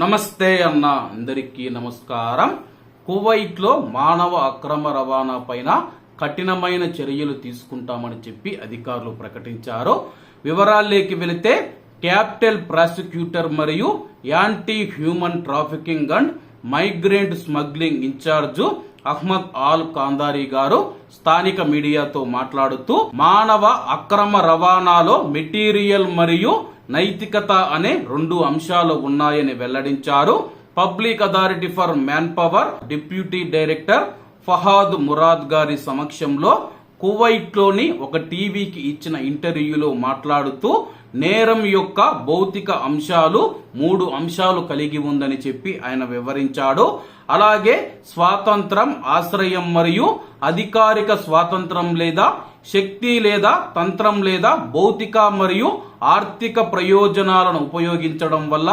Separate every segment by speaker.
Speaker 1: నమస్తే అన్న అందరికీ నమస్కారం. కువైట్లో మానవ అక్రమ రవాణా పైన కఠినమైన చర్యలు తీసుకుంటామని చెప్పి అధికారులు ప్రకటించారు. వివరాల్లోకి వెళితే క్యాపిటల్ ప్రాసిక్యూటర్ మరియు anti human trafficking and migrant smuggling in charge Ahmad Al Kandari గారు స్థానిక మీడియాతో మాట్లాడుతూ మానవ అక్రమ రవాణాలో మెటీరియల్ మరియు నైతికత అనే రెండు అంశాలు ఉన్నాయని వెల్లడించారు. Public authority for manpower deputy director Fahad Murad గారి సమక్షంలో కువైట్లోని ఒక టీవీకి ఇచ్చిన ఇంటర్వ్యూలో మాట్లాడుతూ నేరం యొక్క భౌతిక అంశాలు మూడు అంశాలు కలిగి ఉందని చెప్పి ఆయన వివరించాడు. అలాగే స్వాతంత్రం ఆశ్రయం మరియు అధికారిక స్వాతంత్రం లేదా శక్తి లేదా తంత్రం లేదా భౌతిక మరియు ఆర్థిక ప్రయోజనాలను ఉపయోగించడం వల్ల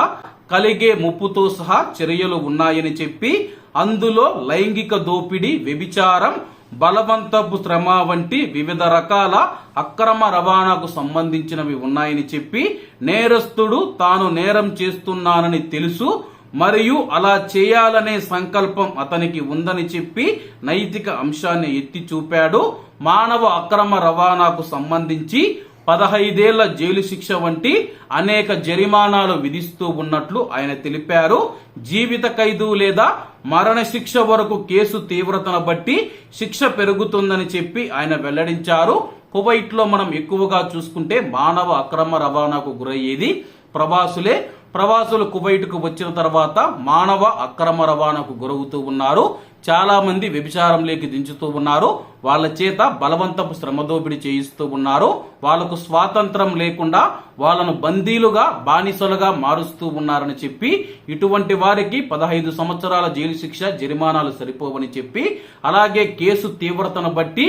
Speaker 1: కలిగే ముప్పుతో సహా చర్యలు ఉన్నాయని చెప్పి అందులో లైంగిక దోపిడీ వ్యభిచారం బలవంతపు శ్రమ వంటి వివిధ రకాల అక్రమ రవాణాకు సంబంధించినవి ఉన్నాయని చెప్పి నేరస్తుడు తాను నేరం చేస్తున్నానని తెలుసు. మరియు అలా చేయాలనే సంకల్పం అతనికి ఉందని చెప్పి నైతిక అంశాన్ని ఎత్తి చూపాడు. మానవ అక్రమ రవాణాకు సంబంధించి పదహైదేళ్ళ జైలు శిక్ష వంటి అనేక జరిమానాలు విధిస్తూ ఉన్నట్లు ఆయన తెలిపారు. జీవిత ఖైదు లేదా మరణశిక్ష వరకు కేసు తీవ్రతను బట్టి శిక్ష పెరుగుతుందని చెప్పి ఆయన వెల్లడించారు. కువైట్లో మనం ఎక్కువగా చూసుకుంటే మానవ అక్రమ రవాణాకు గురయ్యేది ప్రవాసులే ప్రవాసులు కువైట్కు వచ్చిన తర్వాత మానవ అక్రమ రవాణాకు గురవుతూ ఉన్నారు. చాలా మంది వ్యభిచారంలోకి దించుతూ ఉన్నారు. వాళ్ళ చేత బలవంతపు శ్రమదోపిడి చేయిస్తూ ఉన్నారు. వాళ్ళకు స్వాతంత్రం లేకుండా వాళ్ళను బందీలుగా బానిసలుగా మారుస్తూ ఉన్నారని చెప్పి ఇటువంటి వారికి పదహైదు సంవత్సరాల జైలు శిక్ష జరిమానాలు సరిపోవని చెప్పి అలాగే కేసు తీవ్రతను బట్టి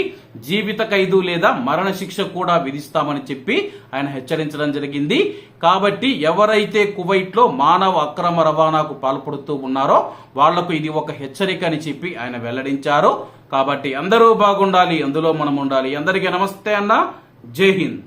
Speaker 1: జీవిత ఖైదు లేదా మరణ శిక్ష కూడా విధిస్తామని చెప్పి ఆయన హెచ్చరించడం జరిగింది. కాబట్టి ఎవరైతే కువైట్లో మానవ అక్రమ రవాణాకు పాల్పడుతూ ఉన్నారో వాళ్ళకు ఇది ఒక హెచ్చరిక అని చెప్పి చెప్పి ఆయన వెల్లడించారు. కాబట్టి అందరూ బాగుండాలి అందులో మనం ఉండాలి అందరికీ నమస్తే అన్న. జై హింద్.